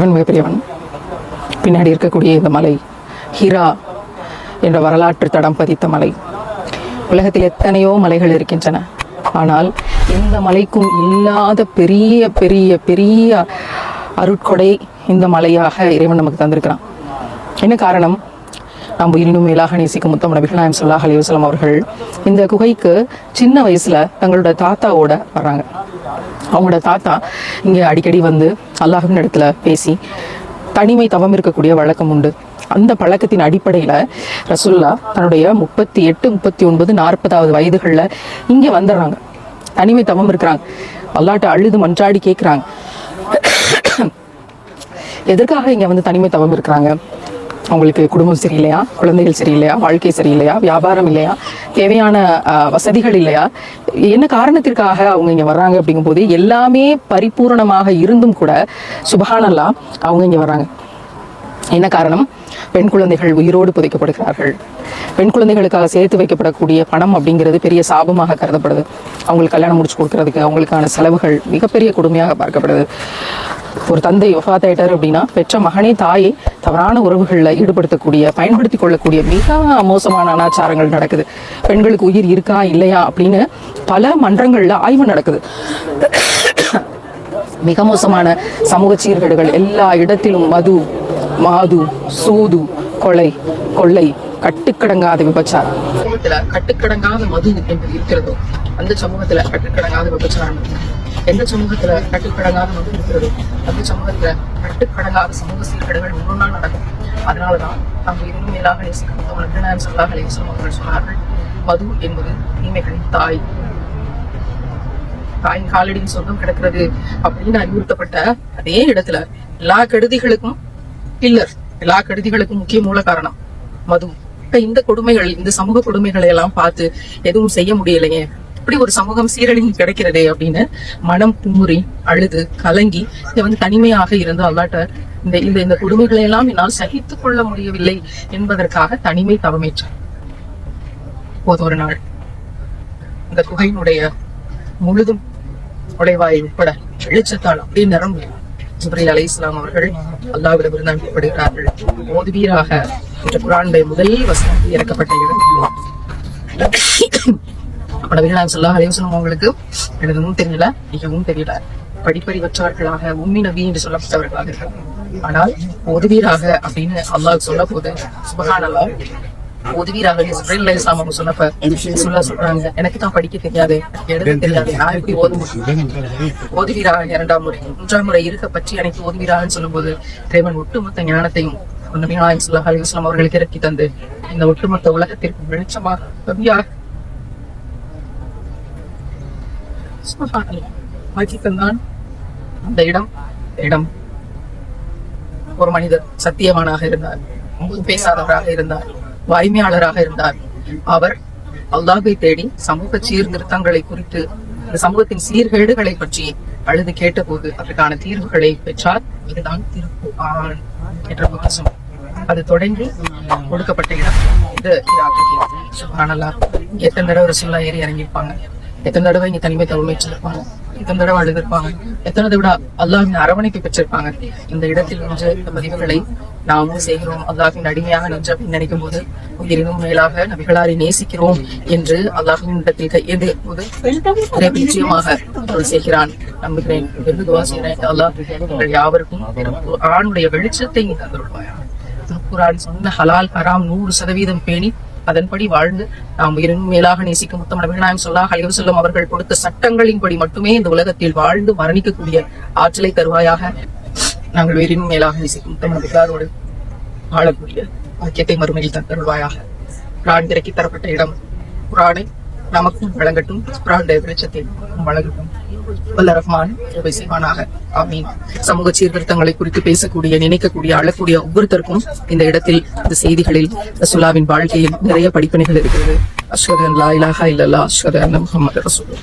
இவன் மிகப்பெரியவன் பின்னாடி இருக்கக்கூடிய இந்த மலை ஹிரா என்ற வரலாற்று தடம் பதித்த மலை. உலகத்தில் எத்தனையோ மலைகள் இருக்கின்றன. ஆனால் இந்த மலைக்கும் இல்லாத பெரிய பெரிய பெரிய அருட்கொடை இந்த மலையாக இறைவன் நமக்கு தந்திருக்கிறான். என்ன காரணம்? நாம் உயிரினும் மேலாக நேசிக்கும் முத்தம் நபிகள் நாயம் சொல்லாஹ் அலிவசலம் அவர்கள் இந்த குகைக்கு சின்ன வயசுல தங்களோட தாத்தாவோட வர்றாங்க அவங்களோட தாத்தா இங்கே அடிக்கடி வந்து அல்லாஹின் இடத்துல பேசி தனிமை தவம் இருக்கக்கூடிய வழக்கம் உண்டு. அந்த பழக்கத்தின் அடிப்படையில் ரசுல்லா தன்னுடைய முப்பத்தி எட்டு முப்பத்தி ஒன்பது நாற்பதாவது வயதுகளில் இங்கே வந்துடுறாங்க. தனிமை தவம் இருக்கிறாங்க. அல்லாட்ட அழுது மன்றாடி கேட்குறாங்க எதற்காக இங்கே வந்து தனிமை தவம் இருக்கிறாங்க? அவங்களுக்கு குடும்பம் சரியில்லையா? குழந்தைகள் சரியில்லையா? வாழ்க்கை சரியில்லையா? வியாபாரம் இல்லையா? தேவையான வசதிகள் இல்லையா? என்ன காரணத்திற்காக அவங்க இங்கே வர்றாங்க அப்படிங்கும்போது எல்லாமே பரிபூரணமாக இருந்தும் கூட சுபஹானல்லா அவங்க இங்கே வர்றாங்க. என்ன காரணம்? பெண் குழந்தைகள் உயிரோடு புதைக்கப்படுகிறார்கள். பெண் குழந்தைகளுக்காக சேர்த்து வைக்கப்படக்கூடிய பணம் அப்படிங்கிறது பெரிய சாபமாக கருதப்படுது. அவங்களுக்கு கல்யாணம் முடிச்சு கொடுக்கறதுக்கு அவங்களுக்கான செலவுகள் மிகப்பெரிய கொடுமையாக பார்க்கப்படுது. ஒரு தந்தை ஒஃபாத்தாயிட்டார் அப்படின்னா பெற்ற மகனே தாயை தவறான உறவுகளில் ஈடுபடுத்தக்கூடிய பயன்படுத்தி கொள்ளக்கூடிய மிக மோசமான அனாச்சாரங்கள் நடக்குது. பெண்களுக்கு உயிர் இருக்கா இல்லையா அப்படின்னு பல மன்றங்களில் ஆய்வு நடக்குது. மிக மோசமான சமூக சீர்கேடுகள் எல்லா இடத்திலும் மது மாது சூது கொலை கொள்ளை கட்டுக்கடங்காத விபச்சாரம். சமூகத்துல கட்டுக்கடங்காத மது என்பது இருக்கிறதோ அந்த சமூகத்துல கட்டுக்கடங்காத விபச்சாரம் எந்த சமூகத்துல கட்டுக்கடங்காத மது இருக்கிறதோ அந்த சமூகத்துல கட்டுக்கடங்காத சமூக சீர்கேடுகள் இன்னொன்றா நடக்கும். அதனாலதான் நம்ம இன்னும் மேலாக நேசிக்கப்பட்டவர்கள் சொல்லாக நேசம் அவர்கள் சொன்னார்கள் மது என்பது தீமைகளின் தாய். தாயின் காலடியின் சொந்தம் கிடக்கிறது அப்படின்னு அறிவுறுத்தப்பட்ட அதே இடத்துல எல்லா கெடுதிகளுக்கும் பில்லர் எல்லா கெடுதிகளுக்கும் முக்கிய மூல காரணம் மது. இப்ப இந்த கொடுமைகள் இந்த சமூக கொடுமைகளை எல்லாம் பார்த்து எதுவும் செய்ய முடியலையே. இப்படி ஒரு சமூகம் சீரழிந்து கிடைக்கிறதே அப்படின்னு மனம் குமுறி அழுது கலங்கி இதை வந்து தனிமையாக இருந்து அல்லாட்ட இந்த இந்த இந்த கொடுமைகளை எல்லாம் என்னால் சகித்துக் கொள்ள முடியவில்லை என்பதற்காக தனிமை தவமேற்றார். போது ஒரு நாள். இந்த குகையினுடைய முழுதும் உடைவாய் உட்பட வெளிச்சத்தால் அப்படியே நிரம்பி ஜிப்ரீல் அலை இஸ்லாம் அவர்கள் அல்லாவிடமிருந்து அனுப்பப்படுகிறார்கள். மோதுவீராக என்ற குரானுடைய முதல் வசனம் இறக்கப்பட்ட இடம் அப்ப சொல்லா அலைவசனம் அவங்களுக்கு எழுதவும் தெரியல மிகவும் தெரியல. படிப்பறிவற்றவர்களாக உம்மி நபி என்று சொல்லப்பட்டவர்களாக இருக்கிறாங்க ஆனால் உதவியராக அப்படின்னு அல்லாஹ் சொல்ல போது சுபகான் அல்லாஹ் உதவியராக இஸ்ரேல் இஸ்லாம் அவங்க சொன்னப்ப சொல்ல சொல்றாங்க எனக்கு தான் படிக்க தெரியாது. எழுத தெரியாது. நான் எப்படி ஓத முடியும் ஓதுவீராக இரண்டாம் முறை. மூன்றாம் முறை இருக்க பற்றி அனைத்து ஓதுவீராக சொல்லும்போது இறைவன் ஒட்டுமொத்த ஞானத்தையும் நபிகளாயம் சொல்லா அலிஸ்லாம் அவர்களுக்கு இறக்கி தந்து இந்த ஒட்டுமொத்த உலகத்திற்கு வெளிச்சமாக கவியாக ஆக்கி தந்தான் அந்த இடம் இடம். ஒரு மனிதர் சத்தியவானாக இருந்தார் பேசாதவராக இருந்தார். வாய்மையாளராக இருந்தார். அவர் அல்லாஹை தேடி சமூக சீர்திருத்தங்களை குறித்து சமூகத்தின் சீர்கேடுகளை பற்றி அழுது கேட்டபோது அதற்கான தீர்வுகளை பெற்றார். இதுதான் திருப்பு என்ற புத்தகம் அது தொடங்கி கொடுக்கப்பட்ட இடம். இது சுபானல்லா எத்தனை தடவை ரசுல்லா ஏறி இறங்கியிருப்பாங்க? எத்தனை தடவை இங்க தனிமை தவமைச்சிருப்பாங்க எத்தனை தடவை அழுதிருப்பாங்க? எத்தனை தடவை அல்லாஹின் அரவணைப்பு பெற்றிருப்பாங்க? இந்த இடத்தில் நின்று இந்த பதிவுகளை நாமும் செய்கிறோம். அல்லாஹின் அடிமையாக நின்று அப்படின்னு நினைக்கும் போது உயிரினும் மேலாக நபிகளாரை நேசிக்கிறோம் என்று அல்லாஹின் இடத்தில் கையது போது நிச்சயமாக செய்கிறான். நம்புகிறேன். வெகுதுவா செய்கிறேன். அல்லாஹ் உங்கள் யாவருக்கும் ஆணுடைய வெளிச்சத்தை நீ திருக்குறான் சொன்ன ஹலால் ஹராம் நூறு சதவீதம் பேணி அதன்படி வாழ்ந்து நாம் உயிரினும் மேலாக நேசிக்கும் முத்தமிழ் நபிகளாயம் சொல்லா அலிவு செல்லும் அவர்கள் கொடுத்த சட்டங்களின்படி மட்டுமே இந்த உலகத்தில் வாழ்ந்து மரணிக்கக்கூடிய ஆற்றலை தருவாயாக நாங்கள் உயிரின் மேலாக நேசிக்கும் முத்தமிழ் நபிகளாரோடு வாழக்கூடிய பாக்கியத்தை மறுமையில் தந்தருள்வாயாக. குரான் திறக்கி தரப்பட்ட இடம். புராணை நமக்கும் வழங்கட்டும். குரானுடைய வெளிச்சத்தை வழங்கட்டும். வல்ல ரஹ்மான் செய்வானாக. ஆமீன். சமூக சீர்திருத்தங்களை குறித்து பேசக்கூடிய நினைக்கக்கூடிய அழக்கூடிய ஒவ்வொருத்தருக்கும் இந்த இடத்தில் இந்த செய்திகளில் ரசுல்லாவின் வாழ்க்கையில் நிறைய படிப்பினைகள் இருக்கிறது. அஸ்வரன் அன் லா இலாஹா இல்லல்லா அஸ்வரன் முகமது ரசூல்